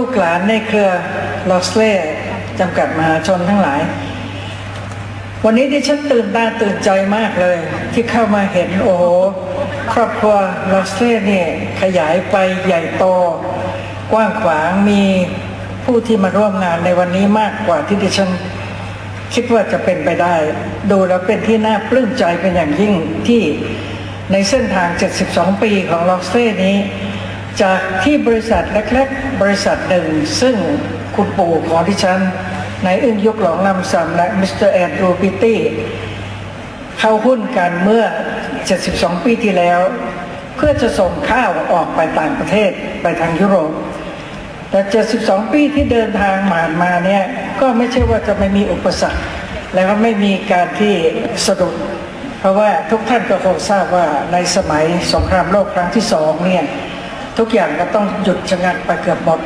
ลูกหลานในเครือลอสเล่จำกัดมหาชนทั้งหลาย วันนี้ดิฉันตื่นตาตื่นใจมากเลย ที่เข้ามาเห็นโอ้โหครอบครัวลอสเล่เนี่ยขยายไปใหญ่โต กว้างขวางมีผู้ที่มาร่วมงานในวันนี้มากกว่าที่ดิฉันคิดว่าจะเป็นไปได้ ดูแล้วเป็นที่น่าปลื้มใจเป็นอย่างยิ่งที่ในเส้นทาง 72 ปีของลอกเซ่นี้ จากที่บริษัทเล็กๆ บริษัทหนึ่ง ซึ่งคุณปู่ของดิฉันนายอึ้งยุกหลองลำซำและมิสเตอร์แอนดรูปิตี้เข้าหุ้นกันเมื่อ 72 ปีที่แล้ว เพื่อจะส่งข้าวออกไปต่างประเทศไปทางยุโรป แต่ 72 ปีที่เดินทางผ่านมาเนี่ย ก็ไม่ใช่ว่าจะไม่มีอุปสรรค แล้วก็ไม่มีการที่สะดุด เพราะว่าทุกท่านก็คงทราบว่าในสมัยสงครามโลกครั้งที่สองเนี่ย ทุกอย่างก็ต้องหยุดชะงักไปเกือบหมด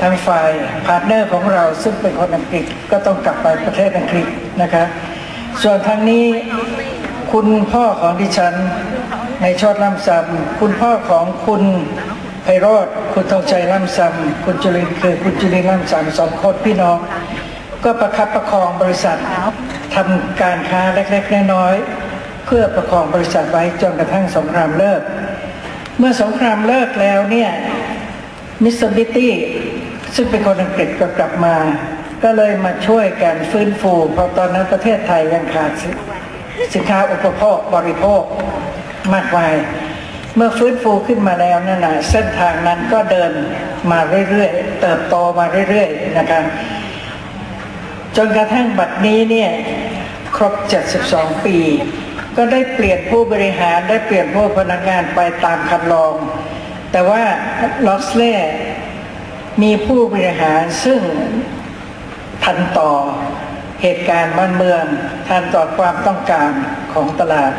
ทางฝ่ายพาร์ทเนอร์ของเราซึ่งเป็นคนอังกฤษก็ต้องกลับไปประเทศอังกฤษนะคะส่วนทางนี้คุณพ่อของดิฉันในชอดล่ำซำคุณพ่อของคุณไพโรธคุณทองใจล่ำซำคุณจุลินคือคุณจุลินล่ำซำสองคนพี่น้อง ก็ประคับประคองบริษัททำการค้าเล็กๆน้อยๆเพื่อประคองบริษัทไว้จนกระทั่งสงครามเลิก เมื่อสงครามเลิกแล้วเนี่ยมิสเตอร์บิตตี้ซึ่งเป็นคนอังกฤษก็กลับมา ก็เลยมาช่วยกันฟื้นฟู เพราะตอนนั้นประเทศไทยยังขาดสินค้าอุปโภคบริโภคมากมายเมื่อฟื้นฟูขึ้นมาแล้วนั่นนะเส้นทางนั้นก็เดินมาเรื่อยๆ เติบโตมาเรื่อยๆนะคะจนกระทั่งบัดนี้เนี่ยครบ 72 ปี ก็ได้เปลี่ยนผู้บริหารได้เปลี่ยนผู้พนักงานไปตามคันลอง แต่ว่าลอสเล่มีผู้บริหารซึ่งทันต่อเหตุการณ์บ้านเมืองทันต่อความต้องการของตลาด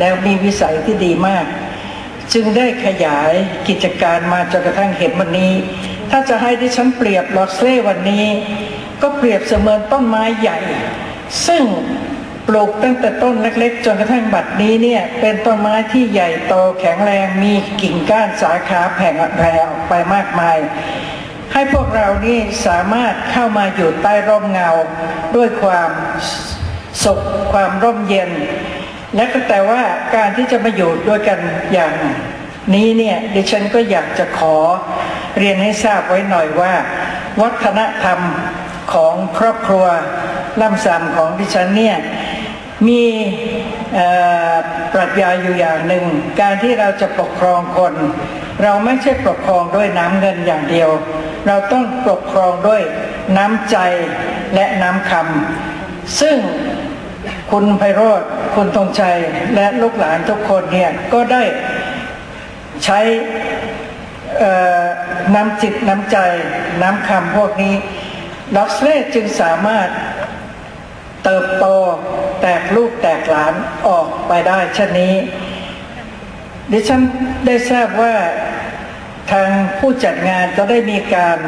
แล้วมีวิสัยที่ดีมาก จึงได้ขยายกิจการมาจนกระทั่งเห็นวันนี้ ถ้าจะให้ดิฉันเปรียบลอสเล่วันนี้ ก็เปรียบเสมือนต้นไม้ใหญ่ ซึ่ง ปลูกตั้งแต่ต้นเล็กๆ จนกระทั่งบัดนี้เนี่ย เป็นต้นไม้ที่ใหญ่โตแข็งแรงมีกิ่งก้านสาขาแผ่แผ่ออกไปมากมาย ให้พวกเรานี่สามารถเข้ามาอยู่ใต้ร่มเงาด้วยความสุขความร่มเย็น และก็แต่ว่าการที่จะมาอยู่ด้วยกันอย่างนี้เนี่ยดิฉันก็อยากจะขอเรียนให้ทราบไว้หน่อยว่า วัฒนธรรมของครอบครัวล่ำซำของดิฉันเนี่ย มีปรัชญาอยู่อย่างหนึ่ง การที่เราจะปกครองคน เราไม่ใช่ปกครองด้วยน้ำเงินอย่างเดียว เราต้องปกครองด้วยน้ำใจและน้ำคำซึ่งคุณไพโรธคุณตรงใจและลูกหลานทุกคนเนี่ยก็ได้ใช้น้ำจิตน้ำใจน้ำคำพวกนี้ล็อกเล่จึงสามารถ เติบโตแตกลูกแตกหลานออกไปได้เช่นนี้ ดิฉันได้ทราบว่าทางผู้จัดงานจะได้มีการ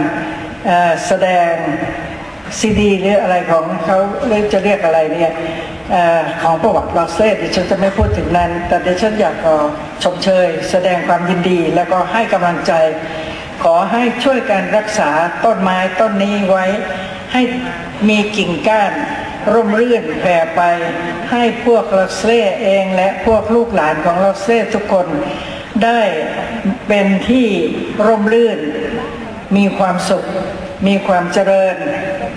แสดงซีดีหรืออะไรของเขาเรียกจะเรียกอะไรเนี่ยอของประวัติลอสเซ่ดิฉันจะไม่พูดถึงนั้น แต่ดิฉันอยากขอชมเชย แสดงความยินดี แล้วก็ให้กำลังใจ ขอให้ช่วยกันรักษาต้นไม้ต้นนี้ไว้ให้มีกิ่งก้าน ร่มรื่นแผ่ไป ให้พวกลอสเซ่เองและพวกลูกหลานของลอสเซ่ทุกคนได้เป็นที่ร่มรื่น มีความสุข มีความเจริญ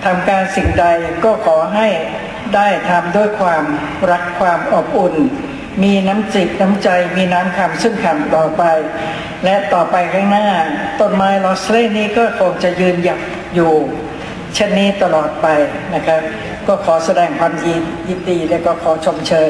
ทำการสิ่งใดก็ขอให้ได้ทำด้วยความรักความอบอุ่น มีน้ำจิตน้ำใจมีน้ำคำซึ่งคำต่อไป และต่อไปข้างหน้า ต้นไม้ลอสเล่นี้ก็คงจะยืนหยัดอยู่เช่นนี้ตลอดไปนะครับ ก็ขอแสดงความยินดีและก็ขอชมเชย